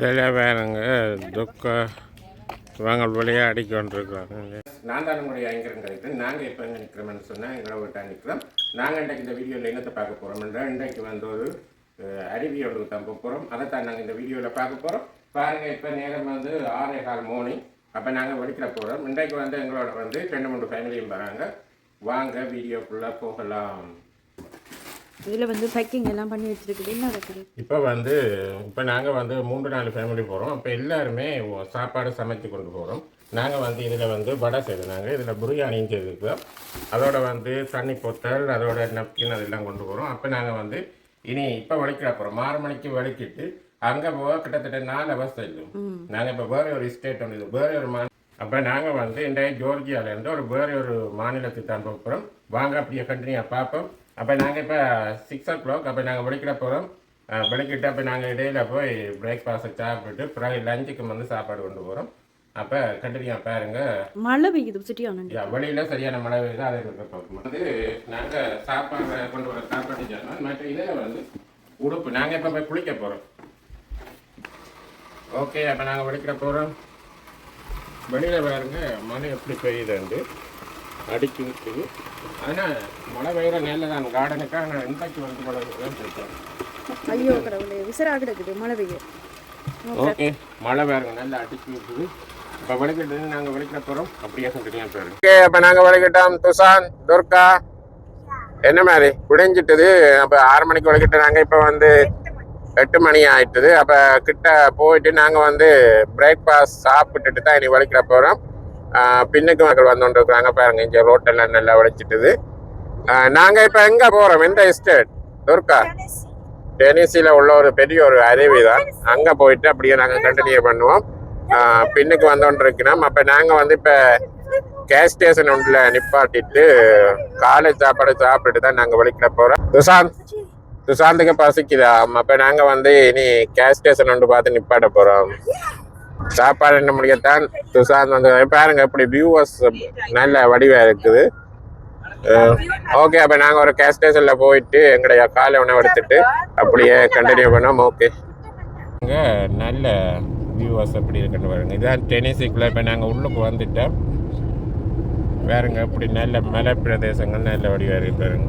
இதில் வேறுங்க துக்க இவங்க வழியாக அடிக்க கொண்டிருக்கிறாங்க நான் தான் உங்களுடைய ஐங்கரன் கிடைக்கிறேன் நாங்கள் எப்போ எங்கே நிற்கிறோம்னு சொன்னால் எங்களை விட்டா நிற்கிறோம் நாங்கள் இன்றைக்கு இந்த வீடியோவில் என்னத்தை பார்க்க போகிறோம்ன்றா இன்றைக்கு வந்து ஒரு அருவியோடு தான் போகிறோம் அதை தான் நாங்கள் இந்த வீடியோவில் பார்க்க போகிறோம் பாருங்கள் இப்போ நேரம் வந்து ஆறே கால் மார்னிங் அப்போ நாங்கள் வெடிக்கிற போகிறோம் இன்றைக்கு வந்து எங்களோட வந்து ரெண்டு மூணு ஃபேமிலியும் வராங்க. வாங்க வீடியோக்குள்ளே போகலாம். இதில் வந்து பேக்கிங் எல்லாம் பண்ணி வச்சிருக்குது. இப்போ வந்து இப்போ நாங்கள் வந்து மூன்று நாலு ஃபேமிலி போகிறோம். அப்போ எல்லாருமே சாப்பாடு சமைச்சு கொண்டு போகிறோம். நாங்கள் வந்து இதில் வந்து வடை செய்தாங்க இதில் பிரியாணியும் செய்திருக்கோம் அதோட வந்து தண்ணி பொத்தல் அதோட நப்கின் அதெல்லாம் கொண்டு போகிறோம். அப்போ நாங்கள் வந்து இனி இப்போ வலிக்கிற போகிறோம் ஆறு மணிக்கு வலிக்கிட்டு அங்கே போக கிட்டத்தட்ட நாலு அவஸ் செல்லும் நாங்கள் இப்போ வேறு ஒரு ஸ்டேட் ஒன்று வேறு ஒரு மா அப்போ நாங்கள் வந்து இன்றைய ஜோர்ஜியாவிலேருந்து ஒரு வேறு ஒரு மாநிலத்துக்கு தான் போகிறோம். வாங்க அப்படியே கண்டினியூ பார்ப்போம். அப்போ நாங்கள் இப்போ சிக்ஸ் ஓ கிளாக் அப்போ நாங்கள் வெளிக்கிட போகிறோம் வெளிக்கிட்டு அப்போ நாங்கள் இடையில போய் பிரேக்ஃபாஸ்ட்டை சாப்பிட்டுட்டு பிறகு லஞ்சுக்கு வந்து சாப்பாடு கொண்டு போகிறோம் அப்போ கண்டினியூ பாருங்க. மழை பெய்யுது சிட்டி ஆனு யா, வெளியில சரியான மழை பெய்யுது அதை வந்து நாங்கள் சாப்பாடு கொண்டு வர சாப்பாடு சொன்னோம் மற்ற வந்து உடுப்பு. நாங்கள் இப்போ போய் குளிக்க போகிறோம் ஓகே அப்போ நாங்கள் வெளிக்கிட போகிறோம் வெளியில் பாருங்க மழை எப்படி பெய்யுதுண்டு அடிச்சு விட்டுது ஆனால் மழை பெய்கிற நேரில் தான் கார்டனுக்கு ஆனால் இன்றைக்கு வந்து மழை பிடிக்கும் ஐயோ கடவுளே கிடக்குது மழை பெய்யுது ஓகே. மழை பாருங்க நல்லா அடிச்சு விட்டுது. இப்போ வலிக்கிட்டு நாங்கள் வலிக்கிற போகிறோம் அப்படியே சொல்லிட்டு பேரு ஓகே அப்போ நாங்கள் வலிக்கிட்டோம் துசான் துர்கா. என்ன மாதிரி? விடிஞ்சிட்டுது. அப்போ ஆறு மணிக்கு வலிக்கிட்டு நாங்கள் இப்போ வந்து எட்டு மணி ஆயிட்டுது. அப்போ கிட்ட போயிட்டு நாங்கள் வந்து பிரேக்ஃபாஸ்ட் சாப்பிட்டுட்டு தான் இனி வலிக்கிற போகிறோம் பின்னுக்கு மக்கள் வந்து கொண்டிருக்கிறாங்க பாருங்க இங்கே ரோட்டெல்லாம் நல்லா உடைச்சிட்டுது நாங்கள் இப்போ எங்கே போகிறோம் எந்த எஸ்டேட் துர்கா? டெனிசியில் உள்ள ஒரு பெரிய ஒரு அருவி தான் அங்கே போயிட்டு அப்படியே நாங்கள் கண்டினியூ பண்ணுவோம். பின்னுக்கு வந்தோன்றிருக்கிறோம் அப்போ நாங்கள் வந்து இப்போ கேஸ் ஸ்டேஷன் ஒன்றில் நிப்பாட்டிட்டு காலை சாப்பாடு சாப்பிட்டுட்டு தான் நாங்கள் வலிக்கிற போகிறோம் துசாந்த் துசாந்துக்கு பசிக்குதா? அப்போ நாங்கள் வந்து இனி கேஸ் ஸ்டேஷன் ஒன்று பார்த்து நிப்பாட்ட போகிறோம் சாப்பாடு என்ன முடியத்தான் துசாந்த் வந்து பாருங்க இப்படி வியூவர்ஸ் நல்ல வடிவாக இருக்குது. ஓகே அப்போ நாங்கள் ஒரு கேஸ் ஸ்டேஷனில் போயிட்டு எங்களுடைய காலை உணவு எடுத்துட்டு அப்படியே கண்டினியூ பண்ணோம். ஓகே இங்கே நல்ல வியூவர்ஸ் அப்படி இருக்குன்னு பாருங்க. இதான் டெனிசிக்குள்ளே இப்போ நாங்கள் உள்ளுக்கு வந்துட்டோம். வேறுங்க இப்படி நல்ல மலை பிரதேசங்கள் நல்ல வடிவாக இருக்கு பாருங்க.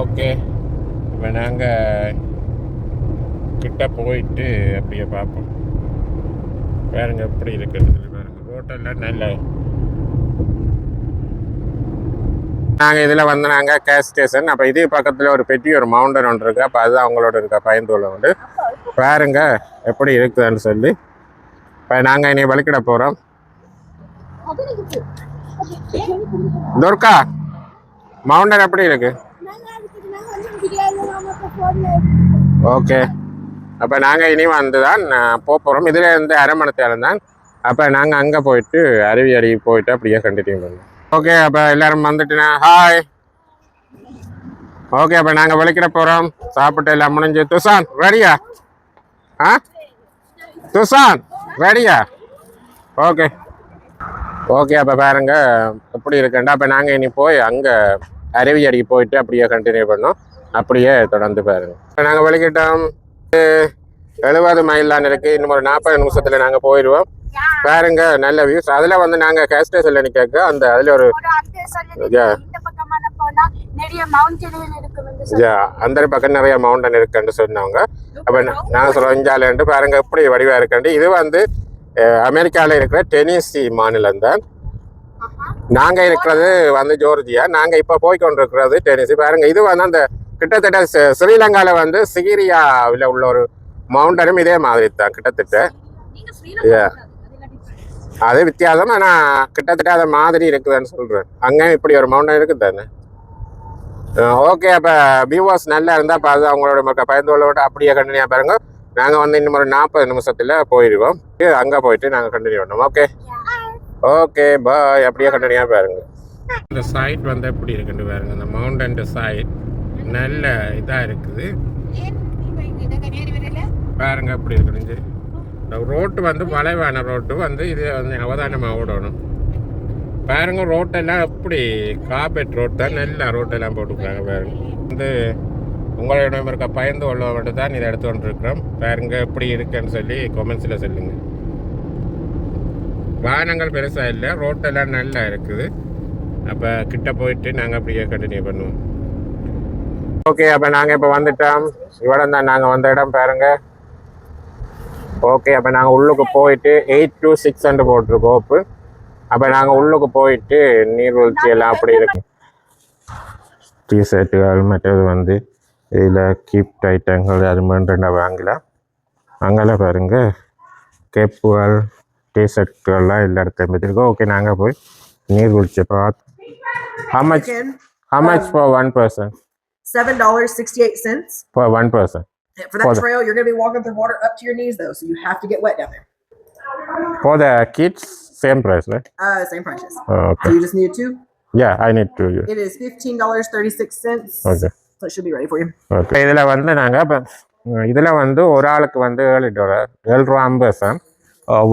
ஓகே இப்போ நாங்கள் கிட்ட போயிட்டு அப்படியே பார்ப்போம். பாருங்க எப்படி இருக்குது பாருங்க. ரோட்டெல்லாம் நல்ல நாங்கள் இதில் வந்து நாங்கள் கேஸ் ஸ்டேஷன் அப்போ இது பக்கத்தில் ஒரு பெட்டி ஒரு மவுண்டன் ஒன்று இருக்குது அப்போ அதுதான் அவங்களோட இருக்க. பயந்துள்ள உண்டு பாருங்க எப்படி இருக்குதுன்னு சொல்லி. இப்போ நாங்கள் இனி வலிக்கிட போகிறோம் துர்கா மவுண்டன் எப்படி இருக்கு? ஓகே அப்போ நாங்கள் இனி வந்து தான் போக போகிறோம் இதில் இருந்து அரை தான். அப்போ நாங்கள் அங்கே போயிட்டு அருவி அருவி போயிட்டு அப்படியே கண்டினியூ பண்ணுவோம் ஓகே அப்போ எல்லோரும் வந்துட்டுனா ஹாய் ஓகே அப்போ நாங்கள் விளக்கிட போகிறோம் சாப்பிட்டு எல்லாம் முடிஞ்சு. துசான் ரெடியா ஆ? துசான் ரெடியா ஓகே ஓகே அப்போ பாருங்க எப்படி இருக்குண்டா அப்போ நாங்கள் இனி போய் அங்கே அருவி அடிக்கு போயிட்டு அப்படியே கண்டினியூ பண்ணோம். அப்படியே தொடர்ந்து பாருங்க. இப்போ நாங்கள் விளக்கிட்டோம் எழுபது மைல் தான் இருக்குது இன்னும் ஒரு நாற்பது நிமிஷத்தில் நாங்கள் போயிடுவோம் பாருங்க நல்ல வியூஸ் அதில் வந்து நாங்கள் கேஸ் ஸ்டேஷனில் நிற்க அந்த அதில் ஒரு அந்த பக்கம் நிறைய மவுண்டன் இருக்குன்னு சொன்னவங்க அப்போ நாங்கள் சொல்கிறோம் இந்தியாவிலேருந்து பாருங்க எப்படி வடிவாக இருக்குண்டு இது வந்து அமெரிக்காவில் இருக்கிற டெனிசி மாநிலம் தான். நாங்கள் இருக்கிறது வந்து ஜோர்ஜியா. நாங்கள் இப்போ போய் கொண்டிருக்கிறது டெனிசி பாருங்க இது வந்து அந்த கிட்டத்தட்ட ஸ்ரீ- ஸ்ரீலங்காவில் வந்து சிகிரியாவில் உள்ள ஒரு மவுண்டனும் இதே மாதிரி தான் கிட்டத்தட்ட. அது வித்தியாசம் ஆனால் கிட்டத்தட்ட அது மாதிரி இருக்குதுன்னு சொல்கிறேன் அங்கேயும் இப்படி ஒரு மவுண்டன் இருக்குது தானே ஓகே அப்போ வியூவர்ஸ் நல்லா இருந்தால் அப்போ அது அவங்களோட மக்கள் பயந்து கொள்ள விட்டு அப்படியே கண்டினியூ பாருங்க. நாங்கள் வந்து இன்னும் ஒரு நாற்பது நிமிஷத்தில் போயிடுவோம் அங்கே போயிட்டு நாங்கள் கண்டினியூ பண்ணோம் ஓகே ஓகே பாய் அப்படியே கண்டினியூ பாருங்க. இந்த சைட் வந்து எப்படி இருக்குன்னு பாருங்க இந்த மவுண்டன் சைட் நல்ல இதாக இருக்குது. பாருங்க எப்படி இருக்குது இந்த ரோட்டு வந்து வளைவான ரோட்டு வந்து இது வந்து அவதானமாக ஓடணும். பாருங்க ரோட்டெல்லாம் எப்படி கார்பெட் ரோட் தான் நல்ல ரோட்டெல்லாம் போட்டுக்கிறாங்க பாருங்க. வந்து உங்களிடம் இருக்க பயந்து கொள்ள மட்டும் தான் இதை எடுத்து கொண்டிருக்கிறோம். பாருங்க எப்படி இருக்குன்னு சொல்லி கொமெண்ட்ஸில் சொல்லுங்கள் வாகனங்கள் பெருசாக இல்லை ரோட்டெல்லாம் நல்லா இருக்குது. அப்போ கிட்ட போயிட்டு நாங்கள் அப்படியே கண்டினியூ பண்ணுவோம். ஓகே அப்போ நாங்கள் இப்போ வந்துட்டோம். இவ்வளோ தான் நாங்கள் வந்த இடம் பாருங்க. ஓகே அப்போ நாங்கள் உள்ளுக்கு போயிட்டு எயிட் டு சிக்ஸ் ஹண்ட்ரட் போட்டிருக்கோம் இப்போ அப்போ நாங்கள் உள்ளுக்கு போயிட்டு நீர்வீழ்ச்சி எல்லாம் அப்படி இருக்கும் டிஷர்ட்டுகள் மற்றது வந்து இதில் கீப் ஐட்டங்கள் அது மாதிரி வாங்கலாம் அங்கெல்லாம் பாருங்க. கேப்புகள் டிஷர்ட்டுகள்லாம் எல்லா இடத்தையும் வச்சுருக்கோம் ஓகே நாங்கள் போய் நீர்வீழ்ச்சி பார்த்து. How much for one person? Seven dollars sixty-eight cents. for one person For that For trail, you're gonna be walking through water up to your knees though, so you have to get wet down there. for the kids same price right Uh, same prices. oh, So okay you just need two. yeah i need to use It is fifteen dollars thirty-six cents. okay So it should be ready for you. Okay இதில் வந்து நாங்கள் இதில் வந்து ஒரு ஆளுக்கு வந்து ஏழு dollar ஏழு ரூபா ஐம்பது சார்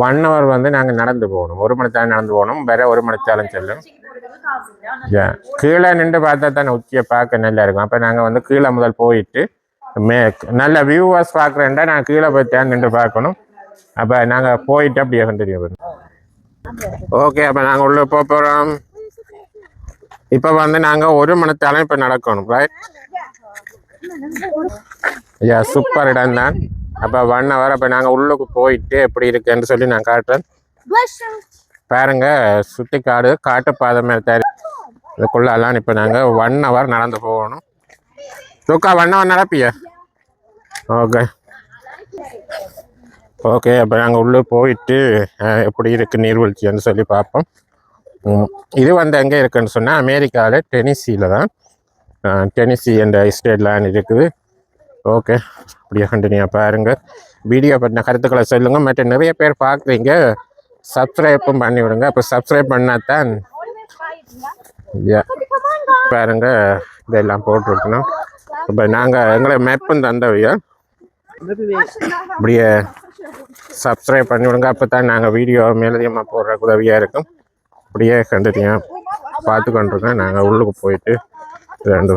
ஒன் ஹவர் வந்து நாங்கள் நடந்து போகணும் ஒரு மணி நேரம் நடந்து போகணும் வேற ஒரு மணி நேரம் செல்லும். கீழே நின்று பார்த்தா தான் உச்சியை பார்க்க நல்லா இருக்கும். அப்போ நாங்கள் வந்து கீழே முதல் போயிட்டு மே நல்ல வியூவர்ஸ் பார்க்குறேன்டா நான் கீழே போய் தேன் நின்று பார்க்கணும். அப்போ நாங்கள் போயிட்டு அப்படியே வந்துடுவோம் ஓகே அப்போ நாங்கள் உள்ளே போக போகிறோம் இப்போ வந்து நாங்கள் ஒரு மணி இப்போ நடக்கணும் ரைட் ஐயா சூப்பர் இடம் தான். அப்போ ஒன் ஹவர் அப்போ நாங்கள் உள்ளுக்கு போயிட்டு எப்படி இருக்குன்னு சொல்லி நான் காட்டுறேன். பாருங்க சுற்றி காடு காட்டு பாதை மேலே தயாரி இதுக்குள்ளெல்லாம் இப்போ நாங்கள் ஒன் ஹவர் நடந்து போகணும். தூக்கா ஒன் ஹவர் நடப்பியா? ஓகே ஓகே அப்போ நாங்கள் உள்ளே போயிட்டு எப்படி இருக்குது நீர்வீழ்ச்சின்னு சொல்லி பார்ப்போம். இது வந்து எங்கே இருக்குன்னு சொன்னால் அமெரிக்காவில் டெனிசியில் தான். டெனிசி என்ற ஸ்டேட்லாம் இருக்குது. ஓகே அப்படியே கண்டினியூ பாருங்கள் வீடியோ பற்றின கருத்துக்களை சொல்லுங்கள் மற்ற நிறைய பேர் பார்க்குறீங்க. சப்ஸ்கிரைப்பும் பண்ணி விடுங்க அப்போ சப்ஸ்கிரைப் பண்ணால் தான் பாருங்க இதெல்லாம் போட்டிருக்கணும். இப்போ நாங்கள் எங்களை மேப்பும் தந்தவையா. இப்படியே சப்ஸ்கிரைப் பண்ணி விடுங்க அப்போ தான் நாங்கள் வீடியோ மேலதிகமாக போடுற உதவியாக இருக்கும். அப்படியே கண்டினியூ பார்த்து கொண்டிருக்கோம் நாங்கள் உள்ளுக்கு போயிட்டு ரெண்டு.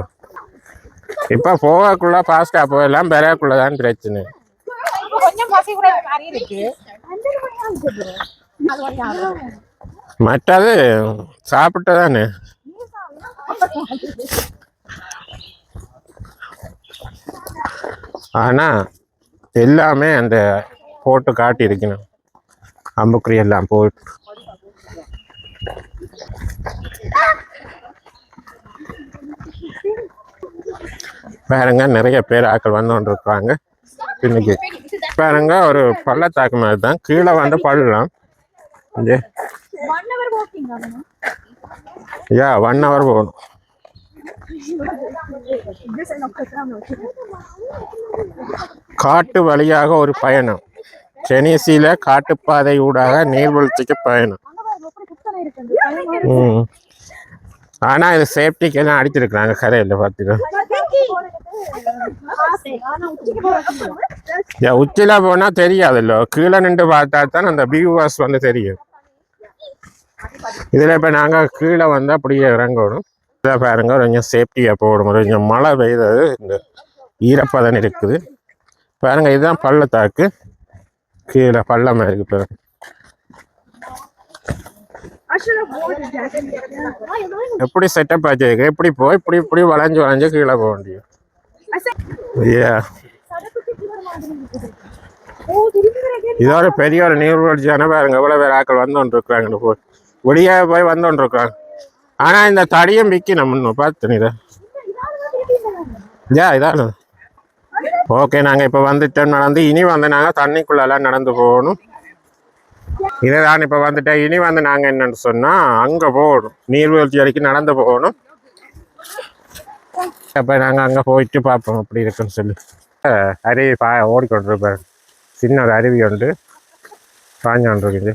இப்போ போகக்குள்ளே ஃபாஸ்ட்டாக போயிடலாம். பெறக்குள்ளே தான் பிரச்சனை மற்றது சாப்பிட்டு தானே ஆனால் எல்லாமே அந்த போட்டு காட்டி இருக்கணும் அம்புக்குறி எல்லாம் போட்டு. பாருங்க நிறைய பேர் ஆக்கள் வந்து இருக்காங்க இன்னைக்கு பாருங்க ஒரு பள்ளத்தாக்கு மாதிரி தான் கீழே வந்து பள்ளம். இங்கே யா ஒன் ஹவர் போகணும். காட்டு வழியாக ஒரு பயணம். டெனிசியில காட்டுப்பாதை ஊடாக நீர்வீழ்ச்சிக்கு பயணம். ம். ஆனா இது சேஃப்டிக்கு எல்லாம் அடிச்சிருக்கிறாங்க கரையில் பார்த்துக்கோ யா உச்சில போனா தெரியாதுல்ல கீழே நின்று பார்த்தா தான் அந்த வியூவர்ஸ் வந்து தெரியும். இதுல இப்ப நாங்க கீழே வந்து அப்படியே இறங்கணும். இதை பாருங்க கொஞ்சம் சேஃப்டியா போகணும். கொஞ்சம் மழை பெய்தது இந்த ஈரப்பதன் இருக்குது. பாருங்க இதுதான் பள்ளத்தாக்கு. கீழே பள்ளம் இருக்கு பாருங்க. எப்படி செட்டப் ஆச்சு? எப்படி போய் இப்படி இப்படி வளைஞ்சு வளைஞ்சு கீழே போக முடியும். இதோட பெரிய ஒரு நீர்வீழ்ச்சியான பாருங்க எவ்வளோ பேர் ஆக்கள் வந்துருக்குறாங்க போய் வெளியே போய் வந்து ஆனால் இந்த தடியும் விற்கணும் இன்னும் பார்த்து நீ இதான் இதான ஓகே நாங்கள் இப்போ வந்துட்டோம் நடந்து இனி வந்து நாங்கள் தண்ணிக்குள்ளெல்லாம் நடந்து போகணும். இதுதான் இப்போ வந்துட்டேன் இனி வந்து நாங்கள் என்னென்னு சொன்னால் அங்கே போகணும். நீர்வீழ்ச்சி வரைக்கும் நடந்து போகணும். அப்போ நாங்கள் அங்கே போயிட்டு பார்ப்போம் அப்படி இருக்குன்னு சொல்லி. அருவி பா ஓடிக்கொண்டிருப்பார். சின்ன ஒரு அருவி உண்டு. பாஞ்சு கொண்டிருக்குது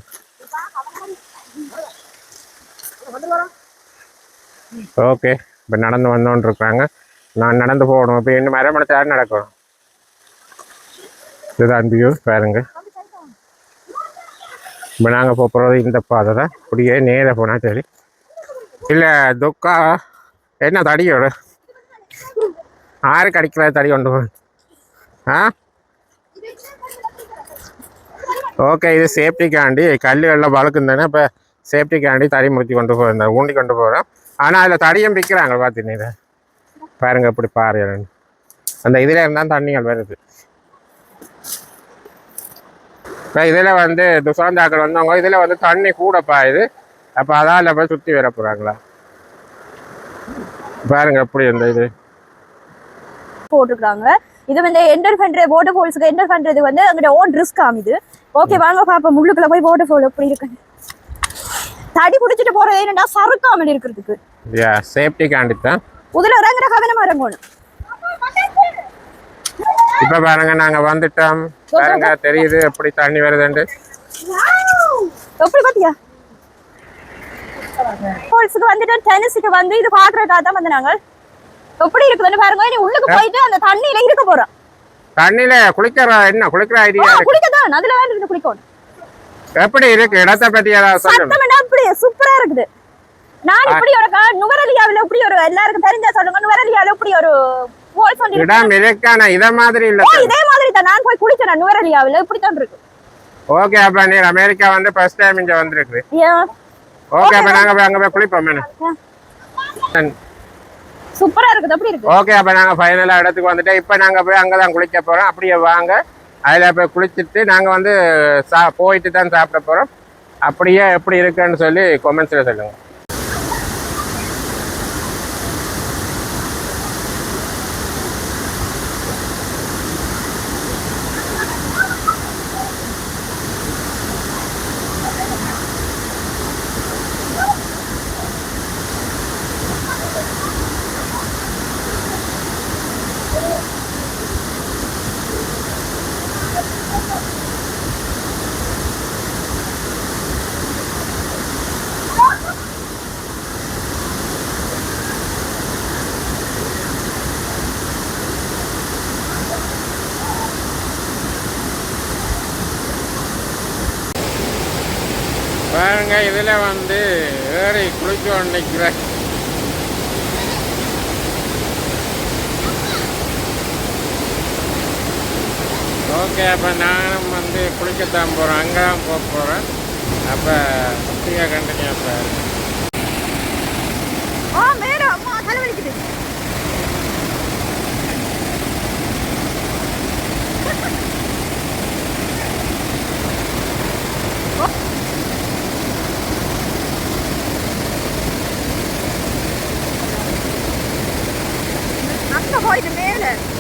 ஓகே இப்போ நடந்து வந்தோன்ட்ருக்காங்க நான் நடந்து போகணும். இப்போ இன்னும் மரமணத்தை யார் நடக்கணும் இதுதான் வியூ பாருங்க. இப்போ நாங்கள் போகிறது இந்த பாதை தான். இப்படியே நேராக போனால் சரி. இல்லை துக்கா என்ன தடியோட? ஆறு கடிக்கிற தடி கொண்டு போகிறேன் ஆ ஓகே இது சேஃப்டிக்காண்டி கல்லுகளில் வழுக்கும் தானே இப்போ சேஃப்டிக்காண்டி தடி முறுத்தி கொண்டு போகிறேன் ஊண்டி கொண்டு போகிறோம் ஆனால் அதில் தடியும் பிக்கிறாங்க பார்த்தீங்க இதை பாருங்க இப்படி பாரு அந்த இதில் இருந்தால் தண்ணிகள் வருது இப்போ இதில் வந்து துசாந்தாக்கள் வந்தவங்க இதில் வந்து தண்ணி கூட பாயுது அப்போ அதால் போய் சுற்றி வர போகிறாங்களா பாருங்க எப்படி இந்த இது போட்டிருக்காங்க. இது வந்து என்டர் பண்ற வாட்டர் ஃபால்ஸ்க்கு என்டர் பண்றது வந்து அங்கிட்ட ஓன் ரிஸ்க் ஆகுது ஓகே வாங்க பாப்போம். முள்ளுக்குள்ள போய் வாட்டர் ஃபால் எப்படி இருக்கு? தடி பிடிச்சிட்டு போறது என்னடா? சறுக்காமல் இருக்கிறதுக்கு. யா சேஃப்டிக்காண்டி தான் உதுல இறங்குற கவனமா இறங்கணும். இப்போ பாருங்க நாங்கள் வந்துட்டோம். பாருங்க தெரியுது எப்படி தண்ணி வருதுன்ட்டு. எப்படி பாத்தியா? ஃபால்ஸுக்கு வந்துட்டு டென்னிஸுக்கு வந்து இது பாக்குறதுக்காக தான் வந்து நாங்கள் எப்படி இருக்குதுன்னு பாருங்க. நீ உள்ளுக்கு போயிட்டு அந்த தண்ணியில இருக்க போறோம் தண்ணியில குளிக்கிற என்ன? குளிக்கிற ஐடியா இருக்கு. குளிக்கதான் அதுல தான் இருந்து குளிக்கணும். எப்படி இருக்கு? இடத்தை பத்தி ஏதாவது அப்படி சூப்பரா இருக்குது. நான் இப்படி ஒரு நுவரெலியாவுல இப்படி ஒரு எல்லாருக்கும் தெரிஞ்சா சொல்லுங்க. நுவரெலியாவுல இப்படி ஒரு வந்து இருக்கு. இடம் இருக்கான இத மாதிரி இல்ல இதே மாதிரி தான். நான் போய் குளிச்சேன்? நுவரெலியாவுல இப்படி தான் இருக்கு. ஓகே அப்ப நீ அமெரிக்கா வந்து ஃபர்ஸ்ட் டைம் இங்க வந்திருக்கு ஓகே அப்ப நாங்க அங்க போய் குளிப்போம் மேடம் சூப்பரா இருக்குது அப்படி இருக்கு. ஓகே அப்ப நாங்க ஃபைனலா இடத்துக்கு வந்துட்டோம் இப்போ நாங்க போய் அங்கதான் குளிக்க போறோம். அப்படியே வாங்க. அதில் போய் குளிச்சுட்டு நாங்கள் வந்து சா போயிட்டு தான் சாப்பிட போகிறோம் அப்படியே எப்படி இருக்குன்னு சொல்லி கொமெண்ட்ஸில் சொல்லுங்கள் பாருங்க வந்து ஏறி குளிக்க நினைக்கிறேன் ஓகே அப்போ நானும் வந்து குளிக்கத்தான் போகிறேன் அங்கே தான் போக போகிறேன் அப்போ அப்படியே கண்டினியூ அப்போ. Oh! quite a minute.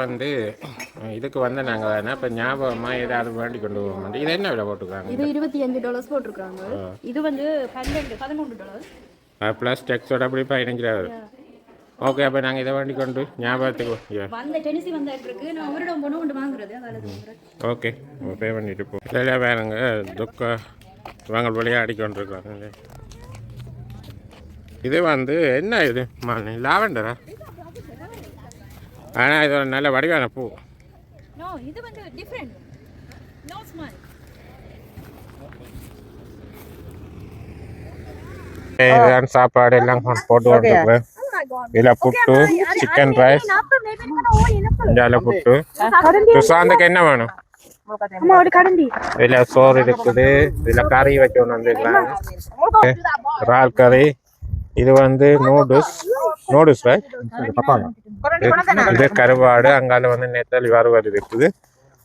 வந்து இதுக்கு வந்து நாங்கள் வேணா இப்போ ஞாபகமாக ஏதாவது வேண்டி கொண்டு போக மாட்டோம். இது என்ன விலை போட்டுருக்காங்க? இது இருபத்தி அஞ்சு டாலர்ஸ் போட்டிருக்காங்க இது வந்து பன்னெண்டு பதிமூன்று டாலர்ஸ் ப்ளஸ் டெக்ஸோட அப்படி பதினஞ்சாவது ஓகே அப்போ நாங்கள் இதை வேண்டி கொண்டு ஞாபகத்துக்கு. வந்த டெனிசி வந்த இருக்கு நான் ஒரு இடம் போன கொண்டு வாங்குறது ஓகே பே பண்ணிட்டு போ. இல்லை வேணுங்க. துக்க வாங்க வழியாக அடிக்கொண்டிருக்காங்க இது வந்து என்ன இது? லாவெண்டரா? ஆனால் இது ஒரு நல்ல வடிவான பூ. இது வந்து டிஃப்ரெண்ட் நோ ஸ்மால் இதுதான் சாப்பாடு எல்லாம் போட்டு வந்துருக்கேன் இதில் புட்டு சிக்கன் ரைஸ் இந்தியாவில் புட்டு. சுசாந்துக்கு என்ன வேணும்? இதில் சோறு இருக்குது. இதில் கறி வைக்கணும் வந்துருக்காங்க இறால் கறி. இது வந்து நூடுல்ஸ் நூடுல்ஸ் ரைட் பாப்பாங்க இது கருவாடு அங்கால வந்து நெத்தலி வறுவல் இருக்குது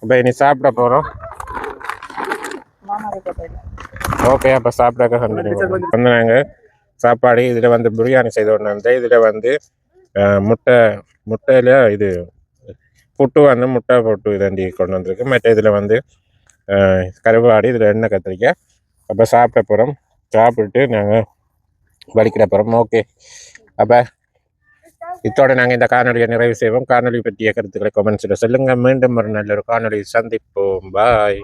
இப்போ இனி சாப்பிட போறோம். ஓகே அப்போ சாப்பிடாக்க வந்து நாங்கள் சாப்பாடு இதில் வந்து பிரியாணி செய்து கொண்டு வந்து இதில் வந்து அஹ், முட்டை முட்டையில் இது புட்டு வந்து முட்டை புட்டு இதாண்டி கொண்டு வந்திருக்கு. மற்ற இதில் வந்து அஹ், கருவாடு இதில் எண்ணெய் கத்திரிக்காய். அப்போ சாப்பிட போகிறோம் சாப்பிட்டு நாங்கள் வலிக்கிட போகிறோம் ஓகே அப்போ இத்தோட நாங்கள் இந்த காணொலியை நிறைவு செய்வோம். காணொலி பற்றிய கருத்துக்களை கமெண்ட்ஸில் சொல்லுங்கள் மீண்டும் ஒரு நல்ல ஒரு காணொலி சந்திப்போம். பாய்